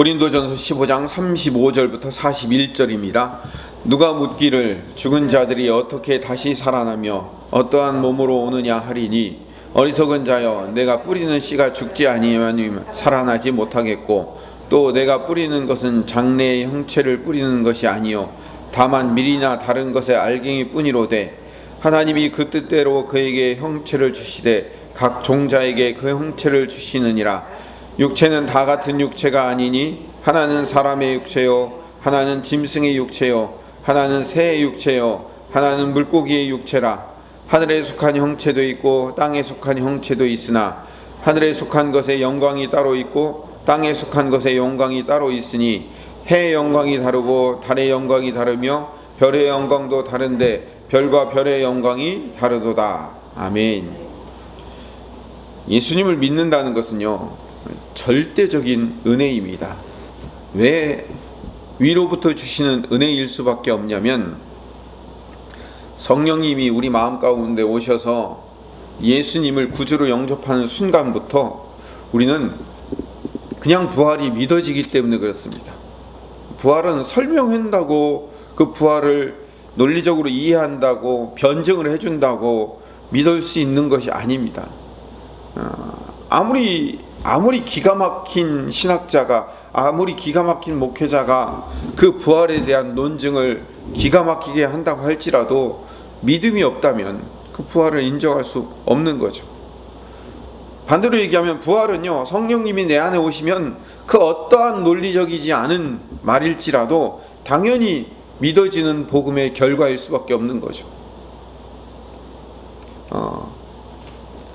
고린도전서 15장 35절부터 41절입니다. 누가 묻기를 죽은 자들이 어떻게 다시 살아나며 어떠한 몸으로 오느냐 하리니 어리석은 자여 내가 뿌리는 씨가 죽지 아니하면 살아나지 못하겠고 또 내가 뿌리는 것은 장래의 형체를 뿌리는 것이 아니요 다만 밀이나 다른 것의 알갱이 뿐이로되 하나님이 그 뜻대로 그에게 형체를 주시되 각 종자에게 그 형체를 주시느니라 육체는 다 같은 육체가 아니니 하나는 사람의 육체요 하나는 짐승의 육체요 하나는 새의 육체요 하나는 물고기의 육체라 하늘에 속한 형체도 있고 땅에 속한 형체도 있으나 하늘에 속한 것의 영광이 따로 있고 땅에 속한 것의 영광이 따로 있으니 해의 영광이 다르고 달의 영광이 다르며 별의 영광도 다른데 별과 별의 영광이 다르도다. 아멘. 예수님을 믿는다는 것은요, 절대적인 은혜입니다. 왜 위로부터 주시는 은혜일 수밖에 없냐면, 성령님이 우리 마음 가운데 오셔서 예수님을 구주로 영접하는 순간부터 우리는 그냥 부활이 믿어지기 때문에 그렇습니다. 부활은 설명한다고 그 부활을 논리적으로 이해한다고 변증을 해준다고 믿을 수 있는 것이 아닙니다. 어, 아무리 아무리 기가 막힌 신학자가 아무리 기가 막힌 목회자가 그 부활에 대한 논증을 기가 막히게 한다고 할지라도 믿음이 없다면 그 부활을 인정할 수 없는 거죠. 반대로 얘기하면 부활은요 성령님이 내 안에 오시면 그 어떠한 논리적이지 않은 말일지라도 당연히 믿어지는 복음의 결과일 수밖에 없는 거죠. 어.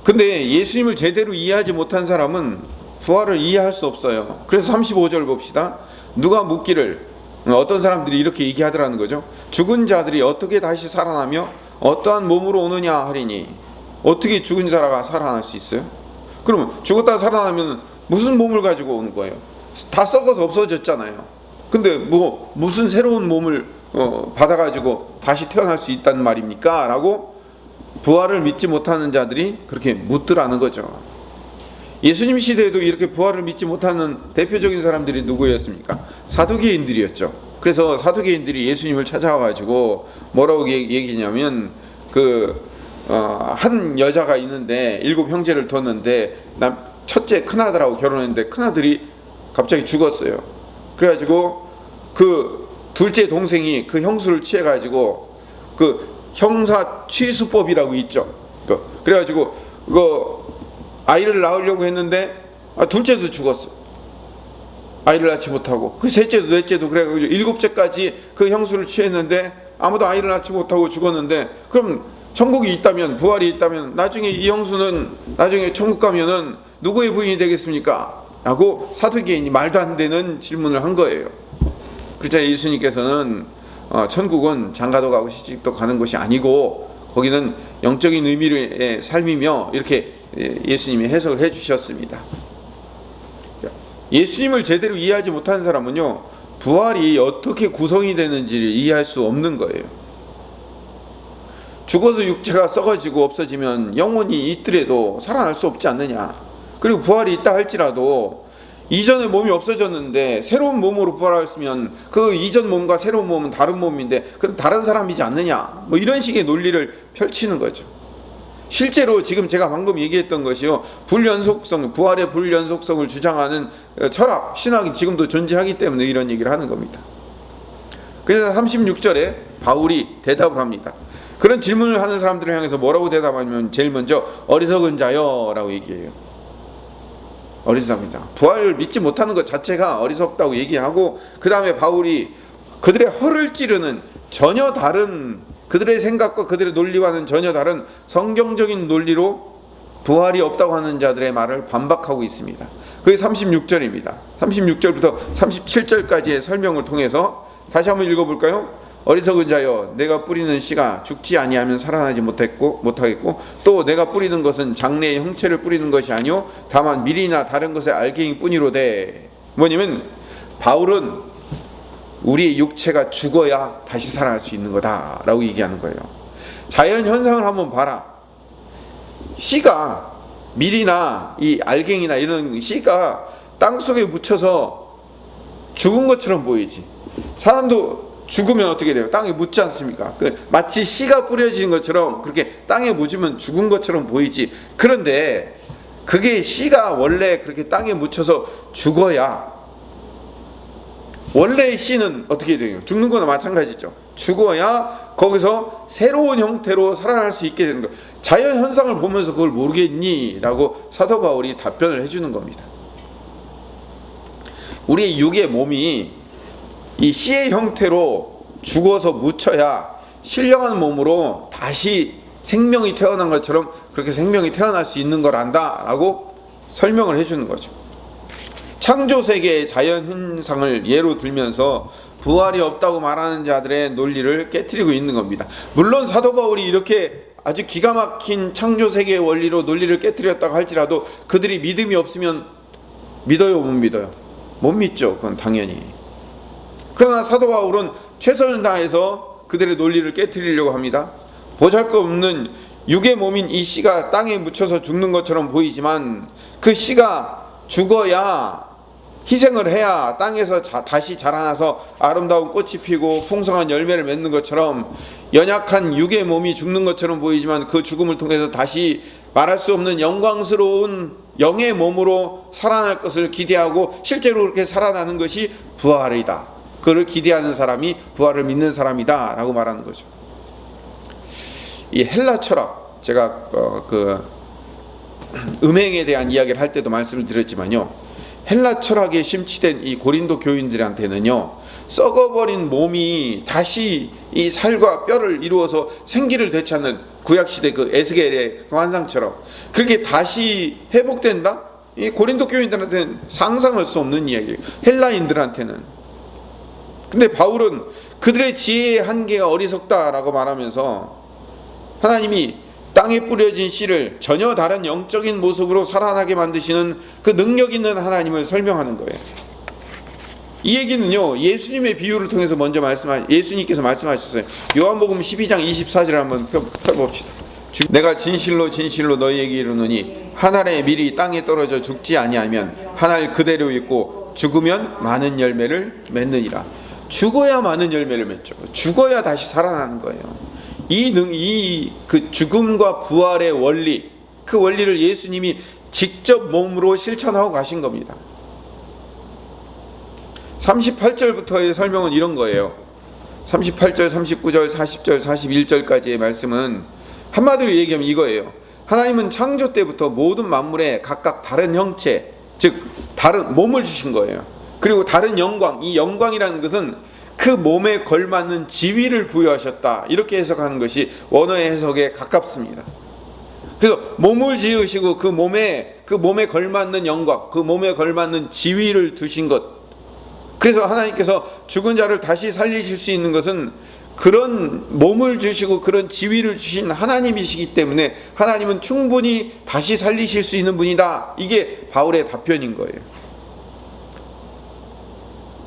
근데 예수님을 제대로 이해하지 못한 사람은 부활을 이해할 수 없어요. 그래서 35절 봅시다. 누가 묻기를 어떤 사람들이 이렇게 얘기하더라는 거죠. 죽은 자들이 어떻게 다시 살아나며 어떠한 몸으로 오느냐 하리니 어떻게 죽은 자가 살아날 수 있어요? 그러면 죽었다 살아나면 무슨 몸을 가지고 오는 거예요? 다 썩어서 없어졌잖아요. 근데 뭐 무슨 새로운 몸을 어, 받아가지고 다시 태어날 수 있다는 말입니까? 라고 부활을 믿지 못하는 자들이 그렇게 묻더라는 거죠. 예수님 시대에도 이렇게 부활을 믿지 못하는 대표적인 사람들이 누구였습니까? 사두개인들이었죠. 그래서 사두개인들이 예수님을 찾아와가지고 뭐라고 얘기했냐면 그 어, 한 여자가 있는데 일곱 형제를 뒀는데 남 첫째 큰 아들하고 결혼했는데 큰 아들이 갑자기 죽었어요. 그래가지고 그 둘째 동생이 그 형수를 취해가지고 그 형사 취수법이라고 있죠. 그 그래가지고 그 아이를 낳으려고 했는데 아, 둘째도 죽었어. 아이를 낳지 못하고 그 셋째도 넷째도 그래가지고 일곱째까지 그 형수를 취했는데 아무도 아이를 낳지 못하고 죽었는데 그럼 천국이 있다면 부활이 있다면 나중에 이 형수는 나중에 천국 가면은 누구의 부인이 되겠습니까? 라고 사두개인이 말도 안 되는 질문을 한 거예요. 그러자 예수님께서는 어, 천국은 장가도 가고 시집도 가는 곳이 아니고 거기는 영적인 의미의 삶이며 이렇게 예수님이 해석을 해 주셨습니다. 예수님을 제대로 이해하지 못하는 사람은요 부활이 어떻게 구성이 되는지를 이해할 수 없는 거예요. 죽어서 육체가 썩어지고 없어지면 영혼이 있더라도 살아날 수 없지 않느냐. 그리고 부활이 있다 할지라도 이전의 몸이 없어졌는데 새로운 몸으로 부활했으면 그 이전 몸과 새로운 몸은 다른 몸인데 그럼 다른 사람이지 않느냐. 뭐 이런 식의 논리를 펼치는 거죠. 실제로 지금 제가 방금 얘기했던 것이요. 불연속성, 부활의 불연속성을 주장하는 철학, 신학이 지금도 존재하기 때문에 이런 얘기를 하는 겁니다. 그래서 36절에 바울이 대답을 합니다. 그런 질문을 하는 사람들을 향해서 뭐라고 대답하냐면 제일 먼저 어리석은 자여라고 얘기해요. 어리석습니다. 부활을 믿지 못하는 것 자체가 어리석다고 얘기하고 그 다음에 바울이 그들의 허를 찌르는 전혀 다른 그들의 생각과 그들의 논리와는 전혀 다른 성경적인 논리로 부활이 없다고 하는 자들의 말을 반박하고 있습니다. 그게 36절입니다. 36절부터 37절까지의 설명을 통해서 다시 한번 읽어볼까요? 어리석은 자여 내가 뿌리는 씨가 죽지 아니하면 살아나지 못했고 못하겠고 또 내가 뿌리는 것은 장래의 형체를 뿌리는 것이 아니요 다만 밀이나 다른 것의 알갱이 뿐이로되 뭐냐면 바울은 우리의 육체가 죽어야 다시 살아날 수 있는 거다라고 얘기하는 거예요. 자연 현상을 한번 봐라. 씨가 밀이나 이 알갱이나 이런 씨가 땅 속에 묻혀서 죽은 것처럼 보이지. 사람도 죽으면 어떻게 돼요? 땅에 묻지 않습니까? 그 마치 씨가 뿌려진 것처럼 그렇게 땅에 묻으면 죽은 것처럼 보이지. 그런데 그게 씨가 원래 그렇게 땅에 묻혀서 죽어야 원래의 씨는 어떻게 돼요? 죽는 거나 마찬가지죠. 죽어야 거기서 새로운 형태로 살아날 수 있게 되는 거. 자연 현상을 보면서 그걸 모르겠니?라고 사도 바울이 답변을 해주는 겁니다. 우리의 육의 몸이 이 씨의 형태로 죽어서 묻혀야 신령한 몸으로 다시 생명이 태어난 것처럼 그렇게 생명이 태어날 수 있는 걸 안다라고 설명을 해주는 거죠. 창조 세계의 자연 현상을 예로 들면서 부활이 없다고 말하는 자들의 논리를 깨뜨리고 있는 겁니다. 물론 사도 바울이 이렇게 아주 기가 막힌 창조 세계의 원리로 논리를 깨뜨렸다고 할지라도 그들이 믿음이 없으면 믿어요, 못 믿어요? 못 믿죠. 그건 당연히. 그러나 사도 바울은 최선을 다해서 그들의 논리를 깨뜨리려고 합니다. 보잘것없는 육의 몸인 이 씨가 땅에 묻혀서 죽는 것처럼 보이지만 그 씨가 죽어야 희생을 해야 땅에서 자, 다시 자라나서 아름다운 꽃이 피고 풍성한 열매를 맺는 것처럼 연약한 육의 몸이 죽는 것처럼 보이지만 그 죽음을 통해서 다시 말할 수 없는 영광스러운 영의 몸으로 살아날 것을 기대하고 실제로 그렇게 살아나는 것이 부활이다. 그를 기대하는 사람이 부활을 믿는 사람이다 라고 말하는 거죠. 이 헬라 철학 제가 어, 그 음행에 대한 이야기를 할 때도 말씀을 드렸지만요. 헬라 철학에 심취된 이 고린도 교인들한테는요. 썩어버린 몸이 다시 이 살과 뼈를 이루어서 생기를 되찾는 구약 시대 그 에스겔의 환상처럼 그렇게 다시 회복된다? 이 고린도 교인들한테는 상상할 수 없는 이야기예요. 헬라인들한테는. 근데 바울은 그들의 지혜의 한계가 어리석다라고 말하면서 하나님이 땅에 뿌려진 씨를 전혀 다른 영적인 모습으로 살아나게 만드시는 그 능력 있는 하나님을 설명하는 거예요. 이 얘기는요 예수님의 비유를 통해서 먼저 말씀하 예수님께서 말씀하셨어요. 요한복음 12장 24절 한번 펴, 펴봅시다. 주- 내가 진실로 진실로 너희에게 이르노니 한 알의 밀이 땅에 떨어져 죽지 아니하면 한 알 그대로 있고 죽으면 많은 열매를 맺느니라. 죽어야 많은 열매를 맺죠. 죽어야 다시 살아나는 거예요. 이 능, 이 그 죽음과 부활의 원리, 그 원리를 예수님이 직접 몸으로 실천하고 가신 겁니다. 38절부터의 설명은 이런 거예요. 38절, 39절, 40절, 41절까지의 말씀은 한마디로 얘기하면 이거예요. 하나님은 창조 때부터 모든 만물에 각각 다른 형체, 즉 다른 몸을 주신 거예요. 그리고 다른 영광, 이 영광이라는 것은 그 몸에 걸맞는 지위를 부여하셨다. 이렇게 해석하는 것이 원어의 해석에 가깝습니다. 그래서 몸을 지으시고 그 몸에 그 몸에 걸맞는 영광, 그 몸에 걸맞는 지위를 두신 것. 그래서 하나님께서 죽은 자를 다시 살리실 수 있는 것은 그런 몸을 주시고 그런 지위를 주신 하나님이시기 때문에 하나님은 충분히 다시 살리실 수 있는 분이다. 이게 바울의 답변인 거예요.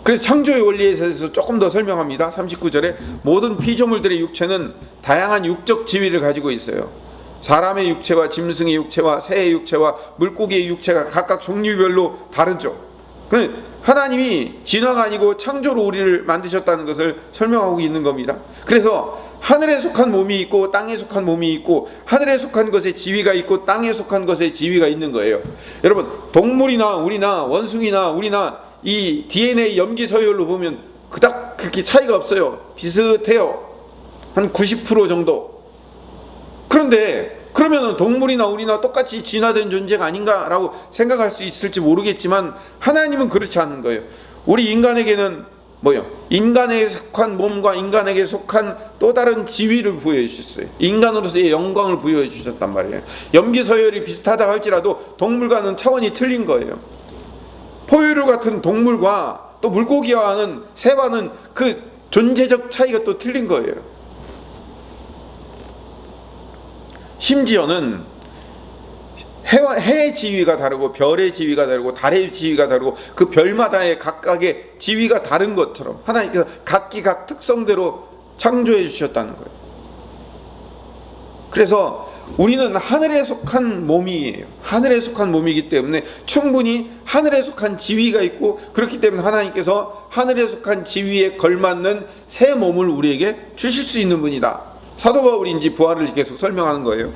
그래서 창조의 원리에 대해서 조금 더 설명합니다. 39절에 모든 피조물들의 육체는 다양한 육적 지위를 가지고 있어요. 사람의 육체와 짐승의 육체와 새의 육체와 물고기의 육체가 각각 종류별로 다르죠. 그래 하나님이 진화가 아니고 창조로 우리를 만드셨다는 것을 설명하고 있는 겁니다. 그래서 하늘에 속한 몸이 있고 땅에 속한 몸이 있고 하늘에 속한 것에 지위가 있고 땅에 속한 것에 지위가 있는 거예요. 여러분 동물이나 우리나 원숭이나 우리나 이 DNA 염기 서열로 보면 그닥 그렇게 차이가 없어요. 비슷해요. 한 90% 정도. 그런데 그러면은 동물이나 우리나 똑같이 진화된 존재가 아닌가라고 생각할 수 있을지 모르겠지만 하나님은 그렇지 않는 거예요. 우리 인간에게는 뭐요? 인간에 속한 몸과 인간에게 속한 또 다른 지위를 부여해 주셨어요. 인간으로서의 영광을 부여해 주셨단 말이에요. 염기 서열이 비슷하다 할지라도 동물과는 차원이 틀린 거예요. 포유류 같은 동물과 또 물고기와는 새와는 그 존재적 차이가 또 틀린 거예요. 심지어는 해와, 해의 지위가 다르고 별의 지위가 다르고 달의 지위가 다르고 그 별마다의 각각의 지위가 다른 것처럼 하나님께서 각기 각 특성대로 창조해 주셨다는 거예요. 그래서 우리는 하늘에 속한 몸이에요. 하늘에 속한 몸이기 때문에 충분히 하늘에 속한 지위가 있고 그렇기 때문에 하나님께서 하늘에 속한 지위에 걸맞는 새 몸을 우리에게 주실 수 있는 분이다. 사도 바울이 이제 부활을 계속 설명하는 거예요.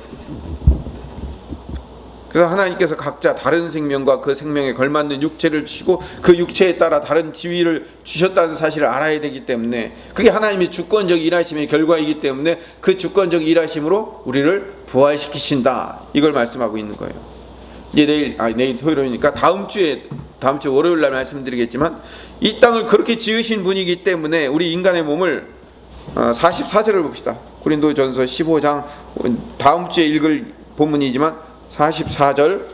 그래서 하나님께서 각자 다른 생명과 그 생명에 걸맞는 육체를 주시고 그 육체에 따라 다른 지위를 주셨다는 사실을 알아야 되기 때문에 그게 하나님의 주권적 일하심의 결과이기 때문에 그 주권적 일하심으로 우리를 부활시키신다. 이걸 말씀하고 있는 거예요. 이제 내일 아 내일 토요일이니까 다음 주에 다음 주 월요일 날 말씀드리겠지만 이 땅을 그렇게 지으신 분이기 때문에 우리 인간의 몸을 어, 44절을 봅시다. 고린도전서 15장 다음 주에 읽을 본문이지만 44절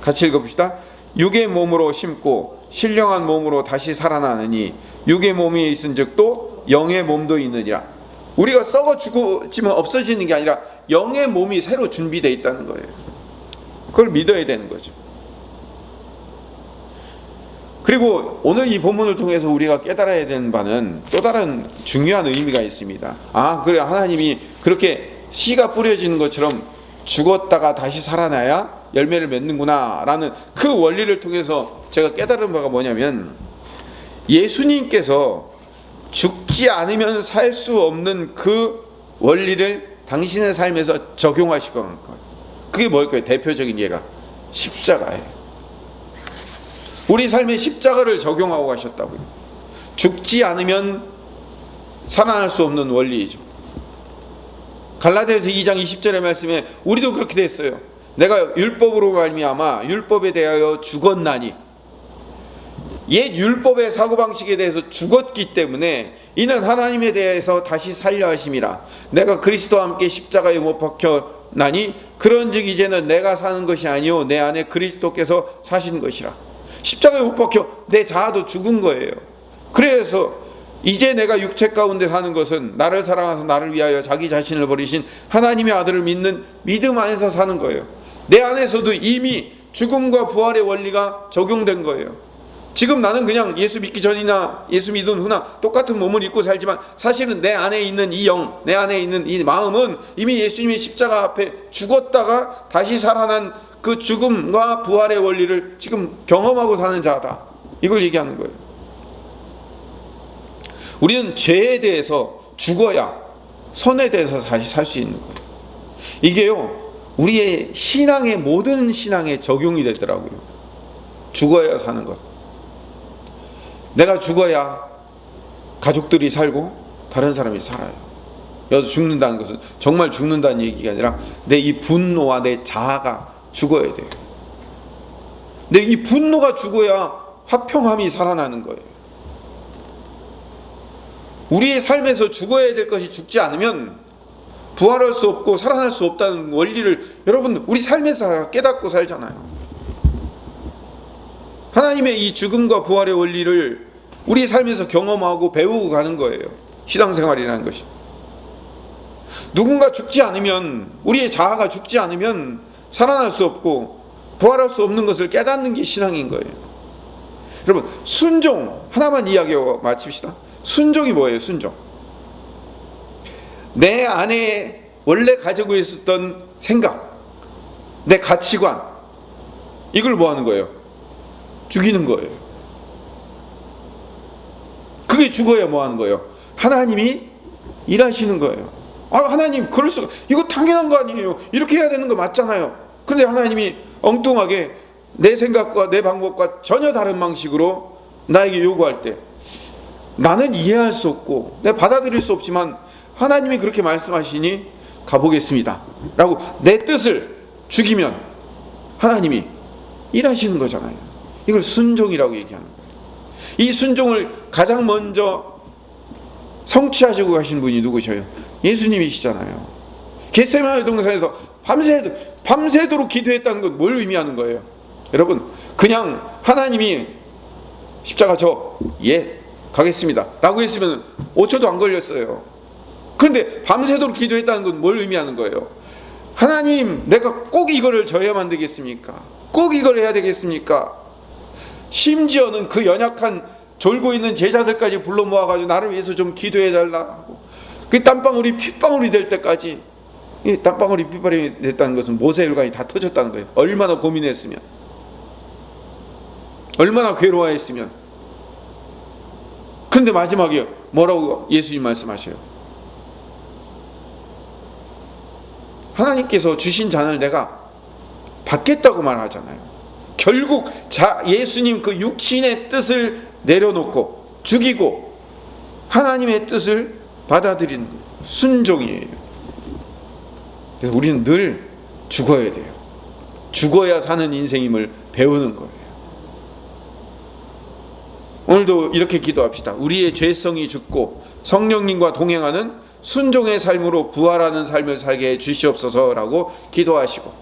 같이 읽어봅시다. 육의 몸으로 심고 신령한 몸으로 다시 살아나느니 육의 몸이 있은즉 또 영의 몸도 있느니라. 우리가 썩어 죽어지면 없어지는 게 아니라 영의 몸이 새로 준비되어 있다는 거예요. 그걸 믿어야 되는 거죠. 그리고 오늘 이 본문을 통해서 우리가 깨달아야 되는 바는 또 다른 중요한 의미가 있습니다. 아, 그래 하나님이 그렇게 씨가 뿌려지는 것처럼 죽었다가 다시 살아나야 열매를 맺는구나라는 그 원리를 통해서 제가 깨달은 바가 뭐냐면 예수님께서 죽지 않으면 살 수 없는 그 원리를 당신의 삶에서 적용하실 거예요. 그게 뭘까요? 대표적인 예가 십자가예요. 우리 삶에 십자가를 적용하고 가셨다고요. 죽지 않으면 살아날 수 없는 원리이죠. 갈라디아서 2장 20절의 말씀에 우리도 그렇게 됐어요. 내가 율법으로 말미암아 율법에 대하여 죽었나니 옛 율법의 사고 방식에 대해서 죽었기 때문에 이는 하나님에 대해서 다시 살려 하심이라 내가 그리스도와 함께 십자가에 못 박혀 나니 그런즉 이제는 내가 사는 것이 아니요 내 안에 그리스도께서 사신 것이라 십자가에 못 박혀 내 자아도 죽은 거예요. 그래서 이제 내가 육체 가운데 사는 것은 나를 사랑하사 나를 위하여 자기 자신을 버리신 하나님의 아들을 믿는 믿음 안에서 사는 거예요. 내 안에서도 이미 죽음과 부활의 원리가 적용된 거예요. 지금 나는 그냥 예수 믿기 전이나 예수 믿은 후나 똑같은 몸을 입고 살지만 사실은 내 안에 있는 이 영, 내 안에 있는 이 마음은 이미 예수님의 십자가 앞에 죽었다가 다시 살아난 그 죽음과 부활의 원리를 지금 경험하고 사는 자다. 이걸 얘기하는 거예요. 우리는 죄에 대해서 죽어야 선에 대해서 다시 살 수 있는 거예요. 이게요, 우리의 신앙의 모든 신앙에 적용이 되더라고요. 죽어야 사는 것. 내가 죽어야 가족들이 살고 다른 사람이 살아요. 여기서 죽는다는 것은 정말 죽는다는 얘기가 아니라 내 이 분노와 내 자아가 죽어야 돼요. 내 이 분노가 죽어야 화평함이 살아나는 거예요. 우리의 삶에서 죽어야 될 것이 죽지 않으면 부활할 수 없고 살아날 수 없다는 원리를 여러분 우리 삶에서 깨닫고 살잖아요. 하나님의 이 죽음과 부활의 원리를 우리 삶에서 경험하고 배우고 가는 거예요. 신앙생활이라는 것이. 누군가 죽지 않으면 우리의 자아가 죽지 않으면 살아날 수 없고 부활할 수 없는 것을 깨닫는 게 신앙인 거예요. 여러분 순종 하나만 이야기하고 마칩시다. 순종이 뭐예요? 순종. 내 안에 원래 가지고 있었던 생각, 내 가치관, 이걸 뭐 하는 거예요? 죽이는 거예요. 그게 죽어야 뭐 하는 거예요? 하나님이 일하시는 거예요. 아, 하나님, 그럴 수가, 이거 당연한 거 아니에요. 이렇게 해야 되는 거 맞잖아요. 그런데 하나님이 엉뚱하게 내 생각과 내 방법과 전혀 다른 방식으로 나에게 요구할 때, 나는 이해할 수 없고 내가 받아들일 수 없지만 하나님이 그렇게 말씀하시니 가보겠습니다. 라고 내 뜻을 죽이면 하나님이 일하시는 거잖아요. 이걸 순종이라고 얘기하는 거예요. 이 순종을 가장 먼저 성취하시고 가신 분이 누구셔요? 예수님이시잖아요. 겟세마네 동산에서 밤새도 밤새도록 기도했다는 건 뭘 의미하는 거예요? 여러분, 그냥 하나님이 십자가 저 예, 가겠습니다. 라고 했으면 5초도 안 걸렸어요. 그런데 밤새도록 기도했다는 건 뭘 의미하는 거예요? 하나님, 내가 꼭 이거를 져야만 되겠습니까? 꼭 이걸 해야 되겠습니까? 심지어는 그 연약한 졸고 있는 제자들까지 불러 모아가지고 나를 위해서 좀 기도해 달라 하고 그 땀방울이 핏방울이 될 때까지 이 땅방울이 핏발이 됐다는 것은 모세 혈관이 다 터졌다는 거예요. 얼마나 고민했으면, 얼마나 괴로워했으면. 근데 마지막에 뭐라고 예수님 말씀하셔요? 하나님께서 주신 잔을 내가 받겠다고 말하잖아요. 결국 자 예수님 그 육신의 뜻을 내려놓고 죽이고 하나님의 뜻을 거예요. 순종이에요. 그래서 우리는 늘 죽어야 돼요. 죽어야 사는 인생임을 배우는 거예요. 오늘도 이렇게 기도합시다. 우리의 죄성이 죽고 성령님과 동행하는 순종의 삶으로 부활하는 삶을 살게 해 주시옵소서라고 기도하시고